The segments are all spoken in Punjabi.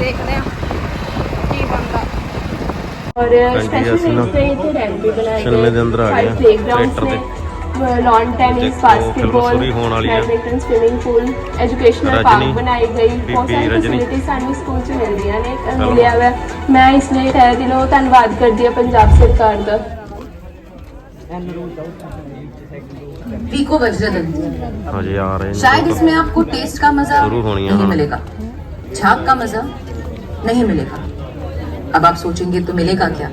ਦੇਖਦੇ ਆ ਕੀ ਬਣਦਾ और ਹਾਂਜੀ, स्पेशल ਅਸੀਂ ਨਾ नीड्स के लिए रैंप भी बनाए ਸਿਨੇਮੇ ਦੇ ਅੰਦਰ ਆ ਗਏ ਆ, प्लेग्राउंड्स ਥੀਏਟਰ में लॉन टेनिस ਦੇਖੋ, बास्केटबॉल ਫਿਲਮ ਸ਼ੁਰੂ ਹੋਣ ਵਾਲੀ ਆ। Badminton swimming pool educational Rajni, park ਬਣਾਈ ਗਈ ਬਹੁਤ ਬੀਬੀ ਸਾਰੀ ਰਜਨੀ। ਫੈਸਿਲਿਟੀ ਸਾਨੂੰ ਸਕੂਲ ਚ ਮਿਲਦੀਆਂ ਨੇ ਅਹ ਚਲੋ। ਮਿਲਿਆ ਵਾ ਮੈਂ ਇਸ ਲਈ ਤਹਿ ਦਿਲੋਂ ਧੰਨਵਾਦ ਕਰਦੀ ਹਾਂ ਪੰਜਾਬ ਸਰਕਾਰ ਦਾ पीको वज्रदन ਹਜੇ ਆ ਰਹੇ ਨੇ शायद इसमें आपको टेस्ट का मजा शुरू होनी है, नहीं हाँ। मिलेगा झाग का मजा नहीं मिलेगा अब आप सोचेंगे तो मिलेगा क्या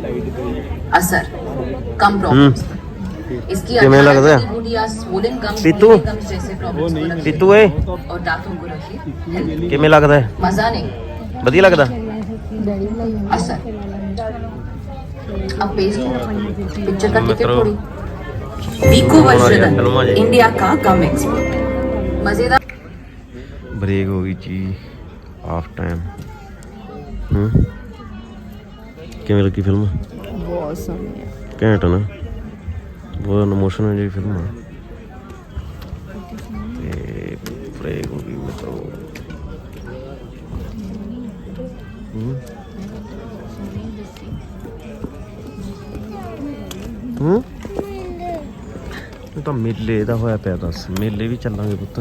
असर कम प्रॉब्लम्स इसकी किमें अचानक लगता है? नींबू या swollen gums, पीतू? bleeding gums जैसे प्रॉब्लम्स को रखिए ਪੀਤੂ ਏ और दांतों को रखिए हेल्थ। ਕਿਵੇਂ ਲੱਗਦਾ ਹੈ मजा नहीं ਵਧੀਆ ਲੱਗਦਾ असर अब पेस्ट पिक्चर का टिकट मित्रों, थोड़ी पीको हमारे वज्रदन फिल्मों जी। इंडिया का गम एक्सपर्ट मजेदार ਬ੍ਰੇਕ ਹੋ ਗਈ ਜੀ ਹਾਫ ਟਾਈਮ ਹੂੰ। ਕਿਵੇਂ ਲੱਗੀ ਫਿਲਮ ਬਹੁਤ ਸੋਹਣੀ ਆ। ਘੈਂਟ ਨਾ। ਬਹੁਤ ਇਮੋਸ਼ਨਲ ਜਿਹੀ ਫਿਲਮ ਆ। ਤੇ ਹੋ ਗਈ ਮਿੱਤਰੋ। ਹੂੰ। ਹੂੰ। ਤਾਂ ਮੇਲੇ ਦਾ ਹੋਇਆ ਪਿਆ ਦੱਸ। ਮੇਲੇ ਵੀ ਚੱਲਾਂਗੇ ਪੁੱਤ।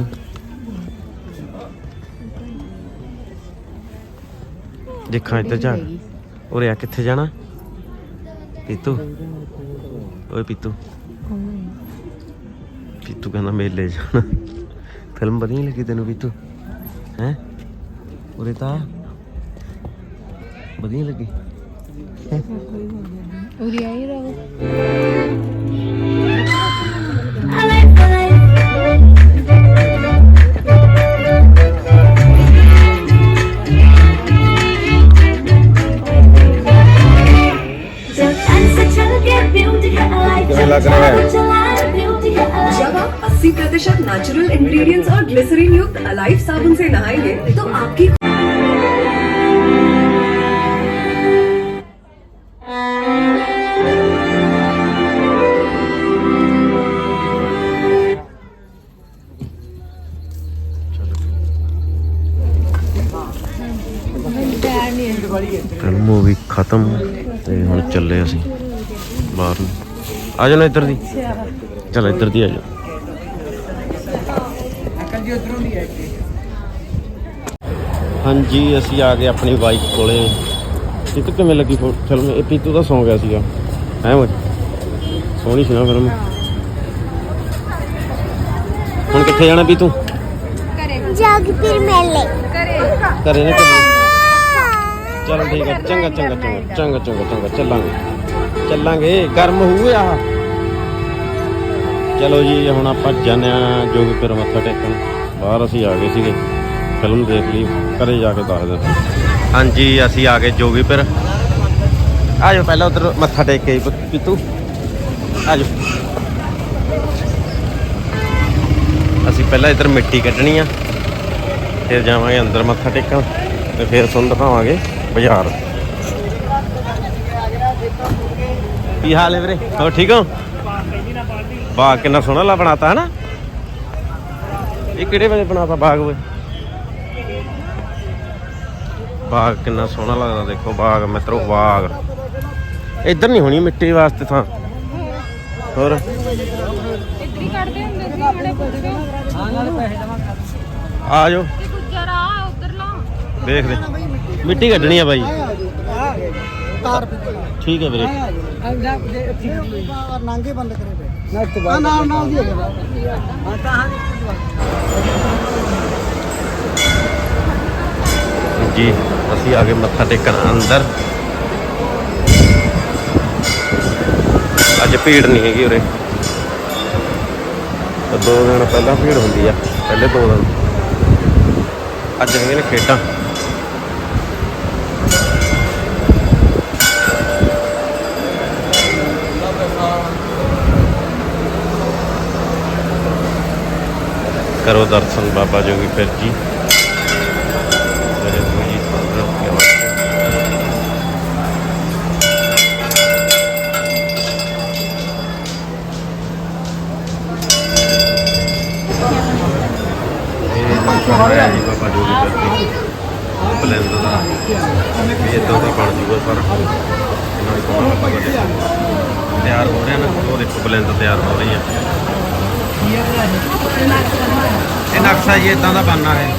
ਦੇਖਾਂ ਇੱਧਰ ਜਾ। ਉਰੇ ਆ ਕਿੱਥੇ ਜਾਣਾ? ਪੀਤੂ। ਓਏ ਪੀਤੂ। ਪੀਤੂ ਕਹਿੰਦਾ ਮੇਲੇ ਜਾਣਾ। ਫਿਲਮ ਵਧੀਆ ਲੱਗੀ ਤੈਨੂੰ ਪੀਤੂ? ਹੈ? ਉਰੇ ਤਾਂ। ਵਧੀਆ ਲੱਗੀ। ਉਰੀ ਆਈ ਰਹੋ। ਖਤਮ ਤੇ ਹੁਣ ਚੱਲੇ ਅਸੀਂ ਬਾਹਰ ਨੂੰ। ਆ ਜਾਓ ਨਾ ਇੱਧਰ ਦੀ। ਚਲ ਇੱਧਰ ਦੀ ਆ ਜਾਓ। ਹਾਂਜੀ ਅਸੀਂ ਆ ਗਏ ਆਪਣੀ ਬਾਈਕ ਕੋਲੇ। ਪੀਤੂ ਕਿਵੇਂ ਲੱਗੀ ਫਿਲਮ ਇਹ ਪੀਤੂ ਤਾਂ ਸੌਂ ਗਿਆ ਸੀਗਾ। ਹੈ ਓਏ? ਸੋਹਣੀ ਸੀ ਨਾ ਫਿਲਮ ਹੁਣ ਕਿੱਥੇ ਜਾਣਾ ਪੀਤੂ ਜਗਪੀਰ ਮੇਲੇ। ਕਰੇ ਘਰੇ ਨਾ ਚਲੋ ਠੀਕ ਹੈ ਚੰਗਾ ਚੰਗਾ ਚੰਗਾ ਚੰਗਾ ਚੰਗਾ ਚੰਗਾ, ਚੱਲਾਂਗੇ। ਚੱਲਾਂਗੇ, ਗਰਮ ਹੋਊ ਆ। ਚਲੋ ਜੀ, ਹੁਣ ਆਪਾਂ ਜਾਣਿਆ ਜੋਗੀਪੁਰ ਮੱਥਾ ਟੇਕਣ। ਬਾਹਰ ਅਸੀਂ ਆ ਗਏ ਸੀਗੇ। ਫਿਲਮ ਦੇਖ ਲਈ, ਘਰੇ ਜਾ ਕੇ ਦੱਸਦੇ ਹਾਂਜੀ, ਅਸੀਂ ਆ ਗਏ ਜੋਗੀਪੁਰ। ਆ ਜਾਓ ਪਹਿਲਾਂ ਉਧਰ ਮੱਥਾ ਟੇਕ ਕੇ ਆਈ ਪੀਤੂ ਆ ਜਾਓ ਅਸੀਂ ਪਹਿਲਾਂ ਇੱਧਰ ਮਿੱਟੀ ਕੱਢਣੀ ਆ। ਫਿਰ ਜਾਵਾਂਗੇ ਅੰਦਰ ਮੱਥਾ ਟੇਕਣ ਤੇ ਫਿਰ ਤੁਹਾਨੂੰ ਦਿਖਾਵਾਂਗੇ। ਬਾਜ਼ਾਰ। ਕੀ ਹਾਲ ਹੈ ਵੀਰੇ? ਹੋ ਠੀਕ ਹੋ? ਬਾਗ ਕਿੰਨਾ ਸੋਹਣਾ ਲਾ ਬਣਾਤਾ ਹੈ ਨਾ ਇਹ ਕਿਹੜੇ ਵੇਲੇ ਬਣਾਤਾ ਬਾਗ ਓਏ? ਬਾਗ ਕਿੰਨਾ ਸੋਹਣਾ ਲੱਗਦਾ ਦੇਖੋ ਬਾਗ ਮਿੱਤਰੋ ਬਾਗ। ਇੱਧਰ ਨਹੀਂ ਹੋਣੀ ਮਿੱਟੀ ਵਾਸਤੇ ਤਾਂ ਹੋਰ? ਇੱਧਰ ਹੀ ਕੱਢਦੇ ਹੁੰਦੇ ਸੀ ਬੜੇ ਪੁੱਛਦੇ ਆ ਜਾਓ। ਤੇ ਗੁੱਜਰ ਆ ਉਧਰ ਲਾ। ਦੇਖਦੇ ਮਿੱਟੀ ਕੱਢਣੀ ਆ ਬਾਈ। ਠੀਕ ਹੈ ਵੀਰੇ। ਨਾਂਗੇ ਬੰਦ ਕਰੇ ਪਏ। ਨਾ ਨਾਲ ਨਾਲ ਦੀ ਹੈਗਾ ਹਾਂ ਤਾਂ ਜੀ ਅਸੀਂ ਆ ਗਏ ਮੱਥਾ ਟੇਕਣ ਅੰਦਰ। ਅੱਜ ਭੀੜ ਨਹੀਂ ਹੈਗੀ ਉਰੇ। ਦੋ ਦਿਨ ਪਹਿਲਾਂ ਭੀੜ ਹੁੰਦੀ ਆ ਪਹਿਲੇ ਦੋ ਦਿਨ। ਅੱਜ ਹੈਗੇ ਨੇ ਖੇਡਾਂ। ਕਰੋ ਦਰਸ਼ਨ ਬਾਬਾ ਜੋਗੀ ਫਿਰ ਜੀ। ਮੇਰੇ ਤੋਂ ਬਾਬਾ ਜੋਗੀ ਕਰਦੀ ਬਲੈਂਡ ਦਾ ਵੀ ਇਦਾਂ ਦਾ ਬਣ ਜੂਗਾ ਸਾਰਾ। ਇਹਨਾਂ ਨੂੰ ਕੋਲ ਪਤਾ ਲੱਗਿਆ ਤਿਆਰ ਹੋ ਰਿਹਾ ਨਾ, ਉਹ ਦੇਖੋ ਬਲੈਂਡ ਤਿਆਰ ਹੋ ਰਹੀ ਹੈ ਇਹ ਨਕਸ਼ਾ ਜੀ ਇਦਾਂ ਦਾ ਬਣਨਾ ਹੈ।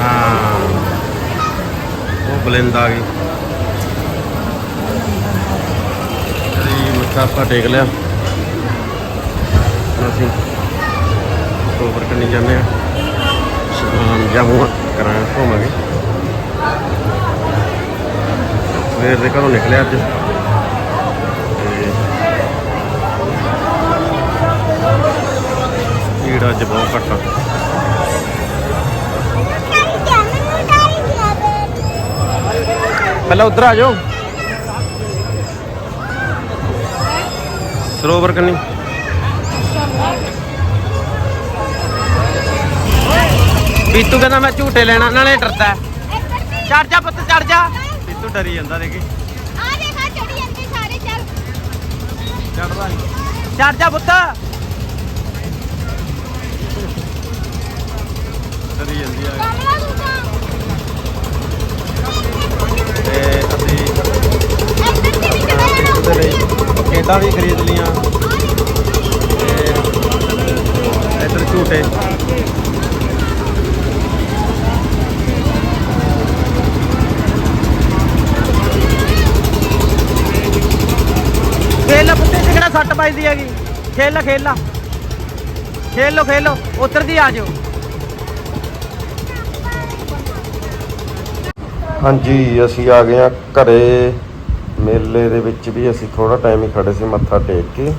ਹਾਂ। ਉਹ ਬਲੈਂਡ ਆ ਗਈ। ਜੀ ਮੱਥਾ ਆਪਾਂ ਟੇਕ ਲਿਆ। ਹੁਣ ਅਸੀਂ ਸਰੋਵਰ ਕੰਨੀ ਜਾਂਦੇ ਆ ਸ਼ਾਮ ਜਾਮੂ ਕਰਾਂ ਘੁੰਮਾਂਗੇ ਸਵੇਰ ਦੇ ਘਰੋਂ ਨਿਕਲਿਆ ਅੱਜ। ਭੀੜ ਅੱਜ ਬਹੁਤ ਘੱਟ ਆ। ਪਹਿਲਾਂ ਉਧਰ ਆ ਜਾਓ। ਸਰੋਵਰ ਕੰਨੀ। ਪੀਤੂ ਕਹਿੰਦਾ ਮੈਂ ਝੂਟੇ ਲੈਣਾ ਨਾਲੇ ਡਰਦਾ। ਚੜ ਜਾ ਪੁੱਤ ਚੜ ਜਾ। ਪੀਤੂ ਡਰੀ ਜਾਂਦਾ ਦੇਖੀ ਆ ਦੇਖਾ ਚੜੀ ਜਾਂਦੇ ਸਾਰੇ ਚੜਦਾ ਚੜ ਜਾ ਪੁੱਤ। ਜਾਂਦੀ ਆ। ਤੇ। ਅਸੀਂ ਤੇ ਵੀ ਲਈ ਖਰੀਦ ਲੀਆਂ ਤੇ ਇੱਧਰ ਝੂਟੇ। ਖੇਲ ਪੁੱਤੇ ਚ ਕਿਹੜਾ ਸੱਟ ਵੱਜਦੀ ਹੈਗੀ? ਖੇਲ ਖੇਲ ਖੇਲ ਲੋ। ਖੇਲ ਲੋ ਉੱਤਰ ਦੀ ਆ ਜਾਓ। ਹਾਂਜੀ ਅਸੀਂ ਆ ਗਏ ਆ ਘਰੇ। ਮੇਲੇ ਦੇ ਵਿੱਚ ਵੀ ਅਸੀਂ ਥੋੜਾ ਟਾਈਮ ਹੀ ਖੜੇ ਸੀ ਮੱਥਾ ਟੇਕ ਕੇ।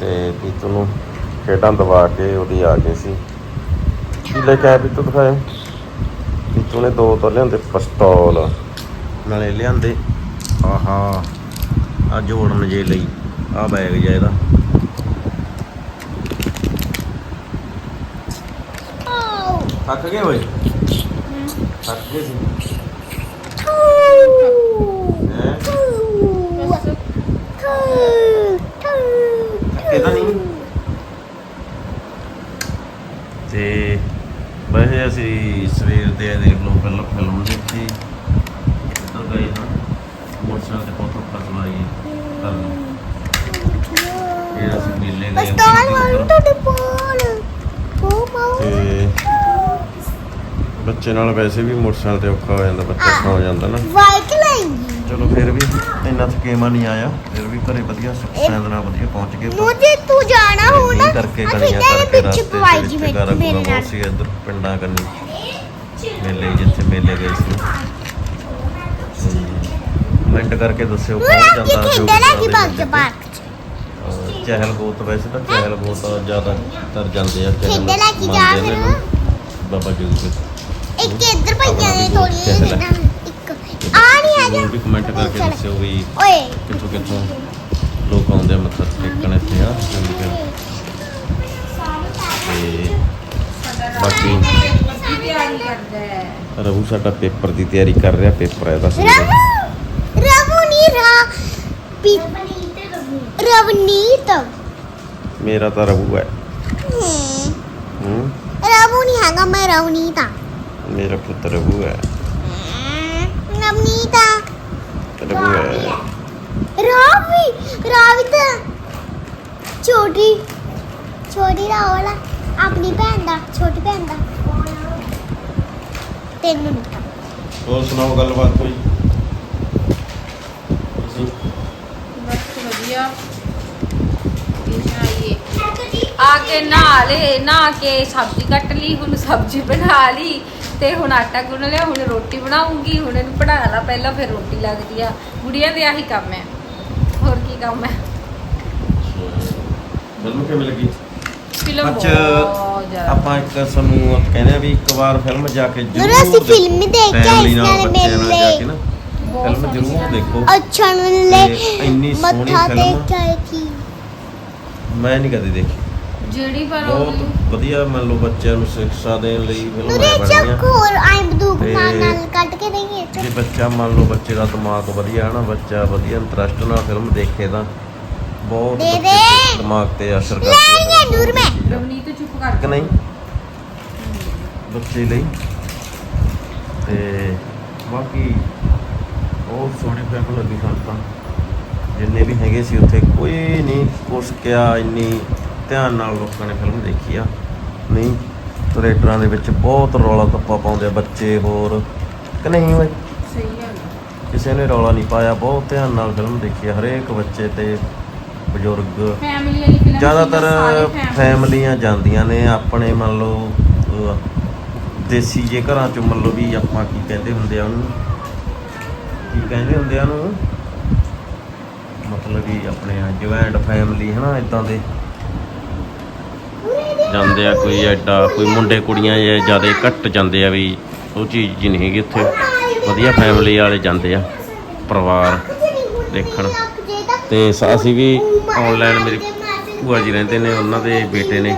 ਤੇ ਪੀਤੂ ਨੂੰ ਖੇਡਾਂ ਦਵਾ ਕੇ ਉਹਦੀ ਆ ਗਏ ਸੀ। ਕੀ ਲੈ ਕੇ ਆਇਆ ਪੀਤੂ ਦਿਖਾਇਆ ਪੀਤੂ ਨੇ ਦੋ ਤਾਂ ਲਿਆਂਦੇ ਪਿਸਤੌਲ। ਨਾਲੇ ਲਿਆਂਦੇ ਆਹਾ ਆ ਜੋੜਨ ਜੇ ਲਈ ਆ ਬੈਗ ਜਿਹਾ ਇਹਦਾ। ਥੱਕ ਗਏ ਓਏ? ਥੱਕ ਗਏ ਸੀ। ਹੈਂ? ਥੱਕੇ ਤਾਂ ਨਹੀਂ ਤੇ ਵੈਸੇ ਅਸੀਂ ਸਵੇਰ ਦੇ ਦੇਖ ਲਓ ਪਹਿਲਾਂ ਫਿਲਮ ਦੇਖੀ ਇੱਧਰ ਗਏ ਹਾਂ ਮੋਟਰਸਾਈਕਲ ਤੇ ਬਹੁਤ ਫਸਲ ਆਈ ਕਰ ਲਓ ਇਹ ਅਸੀਂ ਮੇਲੇ ਗਏ ਪਸਤੌਲ ਵਾਲੀ ਹਾਂ ਤੁਹਾਡੇ ਕੋਲ ਉਹ ਮਾਉ ਤੇ ਬੱਚੇ ਨਾਲ ਵੈਸੇ ਵੀ ਮੋਟਰਸਾਈਕਲ ਤੇ ਔਖਾ ਹੋ ਜਾਂਦਾ ਬੱਚਾ ਸੌ ਜਾਂਦਾ ਨਾ। ਵਾਈਟ ਲੈਂਗੀ। ਚਲੋ ਫਿਰ ਵੀ ਇੰਨਾ ਥਕੇਮਾ ਨਹੀਂ ਆਇਆ ਫਿਰ ਵੀ ਘਰੇ ਵਧੀਆ ਸੁੱਖ ਸੈਂਦ ਨਾਲ ਵਧੀਆ ਪਹੁੰਚ ਗਏ। ਮੁਝੇ ਤੂੰ ਜਾਣਾ ਹੋ ਨਾ ਮੀਂਹ ਕਰਕੇ ਤੇਰੇ ਕਰਕੇ ਪਿੱਛੇ ਰਸਤੇ ਪਵਾਈ ਜੀ ਮੇਰੇ ਨਾਲ। ਸੀ ਇੱਧਰ ਪਿੰਡਾਂ ਕੰਨੀ ਮੇਲੇ ਜਿੱਥੇ ਮੇਲੇ ਗਏ ਸੀ। ਕਮੈਂਟ ਕਰਕੇ ਦੱਸਿਓ ਕੌਣ ਜਾਂਦਾ ਜੋ ਕੀ ਬਾਗ ਪਾਰਕ ਚਹਿਲ ਗੋਤ ਵੈਸੇ ਤਾਂ ਚਹਿਲ ਗੋਤ ਜ਼ਿਆਦਾ ਤਰ ਜਾਂਦੇ ਆ ਚਹਿਲ। ਬਾਬਾ ਜੀ ਦੇ ਇੱਕ ਇੱਧਰ ਪਈਆਂ ਨੇ ਆਪਣਾ ਵੀ ਥੋੜੀਆਂ ਖੇਡ ਲੈ। ਜਿਹੀਆਂ ਇੱਕ। ਆ ਨਹੀਂ ਆ ਜਾ। ਜ਼ਰੂਰ ਵੀ ਕਮੈਂਟ ਕਰਕੇ ਚੱਲ। ਦੱਸਿਓ ਵੀ ਓਏ। ਕਿੱਥੋਂ ਕਿੱਥੋਂ ਲੋਕ ਆਉਂਦੇ ਆ ਮੱਥਾ ਟੇਕਣ ਇੱਥੇ ਆ ਚੰਡੀਗੜ੍ਹ ਤੇ ਬਾਕੀ ਰਘੂ ਸਾਡਾ ਪੇਪਰ ਦੀ ਤਿਆਰੀ ਕਰ ਰਿਹਾ ਪੇਪਰ ਹੈ ਰਾ ਰਵਨੀਤ। ਮੇਰਾ ਤਾਂ ਰਘੂ ਹੈ। ਹੂੰ। ਰਵੂ ਨਹੀਂ ਹੈਗਾ ਮੈਂ ਰਵਨੀਤ ਆ। ਮੇਰਾ ਪੁੱਤ ਰਘੂ ਹੈ। ਆ ਰਘੂ ਹੈ। ਰਾਵੀ ਰਾਵੀ ਤਾਂ ਛੋਟੀ ਛੋਟੀ ਦਾ ਵਾਲਾ ਆਪਣੀ ਭੈਣ ਦਾ ਛੋਟੀ ਭੈਣ ਦਾ। ਤੈਨੂੰ ਨਹੀਂ ਪਤਾ। ਹੋਰ ਸੁਣਾਓ ਗੱਲਬਾਤ ਕੋਈ? ਤੁਸੀਂ ਬਸ ਵਧੀਆ। ਆ ਕੇ ਨਹਾ ਲੇ ਨਹਾ ਕੇ ਸਬਜ਼ੀ ਕੱਟ ਲਈ ਹੁਣ ਸਬਜ਼ੀ ਬਣਾ ਲਈ। ਤੇ ਹੁਣ ਆਟਾ ਗੁੰਨ ਲਿਆ ਹੁਣ ਰੋਟੀ ਬਣਾਉਂਗੀ ਹੁਣ ਇਹਨੂੰ ਪੜਾ ਲਾ ਪਹਿਲਾਂ ਫਿਰ ਰੋਟੀ ਲੱਗਦੀ ਆ। ਗੁੜੀਆਂ ਦੇ ਆਹੀ ਕੰਮ ਹੈ ਹੋਰ ਕੀ ਕੰਮ ਹੈ ਫਿਲਮ ਕਿਵੇਂ ਲੱਗੀ? ਫਿਲਮ ਅੱਜ ਬਹੁਤ ਜ਼ਿਆਦਾ। ਆਪਾਂ ਇੱਕ ਸਾਨੂੰ ਕਹਿੰਦੇ ਆ ਵੀ ਇੱਕ ਵਾਰ ਫਿਲਮ ਜਾ ਕੇ ਜ਼ਰੂਰ ਅਸੀਂ। ਫਿਲਮ ਹੀ ਦੇਖ ਕੇ Family ਆਏ ਨਾਲ, ਨਾਲੇ ਬੱਚਿਆਂ ਨਾਲ ਜਾ ਕੇ ਨਾ। ਬਹੁਤ ਫਿਲਮ ਸੋਹਣੀ ਜ਼ਰੂਰ। ਦੇਖੋ। ਅੱਛਾ ਤੇ ਇੰਨੀ ਸੋਹਣੀ ਮੱਥਾ ਫਿਲਮ। ਦੇਖ ਕੇ ਆਏ ਸੀ। ਮੈਂ ਨਹੀਂ ਕਦੇ ਦੇਖੀ। ਜਿਹੜੀ ਪਰ ਬਹੁਤ ਵਧੀਆ ਮੰਨ ਲਓ ਬੱਚਿਆਂ ਨੂੰ ਸਿੱਖਿਆ ਦੇਣ ਲਈ ਫਿਲਮ ਹੈ ਬਣੀਆਂ ਚੱਕੋਰ ਆਈ ਬਦੂਕ ਨਾਲ ਨਾਲ ਕੱਟ ਕੇ ਦੇਈਏ ਜੇ ਬੱਚਾ ਮੰਨ ਲਓ ਬੱਚੇ ਦਾ ਦਿਮਾਗ ਵਧੀਆ ਹੈ ਨਾ ਬੱਚਾ ਵਧੀਆ ਇੰਟਰਸਟ ਨਾਲ ਫਿਲਮ ਦੇਖੇ ਤਾਂ ਬਹੁਤ ਦੇ ਬੱਚੇ ਦੇ। ਦੇ ਦਿਮਾਗ ਤੇ ਅਸਰ ਕਰਦੀ ਇਹ ਨੂਰ ਮੈਂ। ਰਵਨੀਤ ਚੁੱਪ ਕਰ ਕਿ ਨਹੀਂ? ਬੱਚੇ ਲਈ। ਤੇ ਬਾਕੀ ਬਹੁਤ ਸੋਹਣੀ ਫਿਲਮ ਲੱਗੀ ਸਾਨੂੰ ਤਾਂ। ਜਿੰਨੇ ਵੀ ਹੈਗੇ ਸੀ ਉੱਥੇ ਕੋਈ ਨਹੀਂ ਕੁਛ ਕਿਹਾ ਇੰਨੀ ਧਿਆਨ ਨਾਲ ਲੋਕਾਂ ਨੇ ਫਿਲਮ ਦੇਖੀ ਆ। ਨਹੀਂ ਥੀਏਟਰਾਂ ਦੇ ਵਿੱਚ ਬਹੁਤ ਰੌਲਾ ਧੱਪਾ ਪਾਉਂਦੇ ਆ ਬੱਚੇ ਹੋਰ। ਕਿ ਨਹੀਂ ਸਹੀ ਆ। ਕਿਸੇ ਨੇ ਰੌਲਾ ਨਹੀਂ ਪਾਇਆ ਬਹੁਤ ਧਿਆਨ ਨਾਲ ਫਿਲਮ ਦੇਖੀ ਆ ਹਰੇਕ ਬੱਚੇ ਤੇ ਬਜ਼ੁਰਗ। ਫੈਮਿਲੀ ਵਾਲੀ ਫਿਲਮ ਜ਼ਿਆਦਾਤਰ ਫੈਮਲੀਆਂ ਜਾਂਦੀਆਂ ਨੇ ਆਪਣੇ ਮੰਨ ਲਓ ਅਹ, ਦੇਸੀ ਜੇ ਘਰਾਂ ਚ ਮੰਨ ਲਓ ਵੀ ਆਪਾਂ ਕੀ ਕਹਿੰਦੇ ਹੁੰਦੇ ਆ ਉਹਨੂੰ? ਕੀ ਕਹਿੰਦੇ ਹੁੰਦੇ ਆ ਉਹਨੂੰ? ਮਤਲਬ ਵੀ ਆਪਣੇ ਜੁਆਇੰਟ ਫੈਮਲੀ ਹਨਾ ਇਦਾਂ ਦੇ। ਜਾਂਦੇ ਆ, ਕੋਈ ਐਡਾ, ਕੋਈ ਮੁੰਡੇ ਕੁੜੀਆਂ ਜੇ ਜ਼ਿਆਦਾ ਘੱਟ ਜਾਂਦੇ ਆ ਵੀ ਉਹ ਚੀਜ਼ ਜੀ ਨਹੀਂ ਹੈਗੀ ਉੱਥੇ। ਵਧੀਆ ਫੈਮਲੀ ਵਾਲੇ ਜਾਂਦੇ ਆ, ਪਰਿਵਾਰ ਦੇਖਣ। ਤੇ ਅਸੀਂ ਵੀ ਆਨਲਾਈਨ ਮੇਰੀ ਭੂਆ ਜੀ ਰਹਿੰਦੇ ਨੇ, ਉਹਨਾਂ ਦੇ ਬੇਟੇ ਨੇ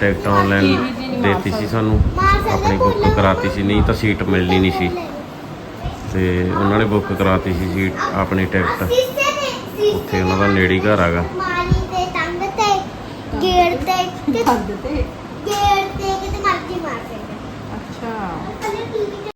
ਟਿਕਟ ਆਨਲਾਈਨ ਦੇਤੀ ਸੀ ਸਾਨੂੰ। ਆਪਣੀ ਬੁੱਕ ਕਰਾਤੀ ਸੀ, ਨਹੀਂ ਤਾਂ ਸੀਟ ਮਿਲਣੀ ਨਹੀਂ ਸੀ। ਤੇ ਉਹਨਾਂ ਨੇ ਬੁੱਕ ਕਰਾਤੀ ਸੀ ਸੀਟ ਆਪਣੀ ਟਿਕਟ। ਉੱਥੇ ਉਹਨਾਂ ਦਾ ਨੇੜੀ ਘਰ ਹੈਗਾ। കേൾത്തെ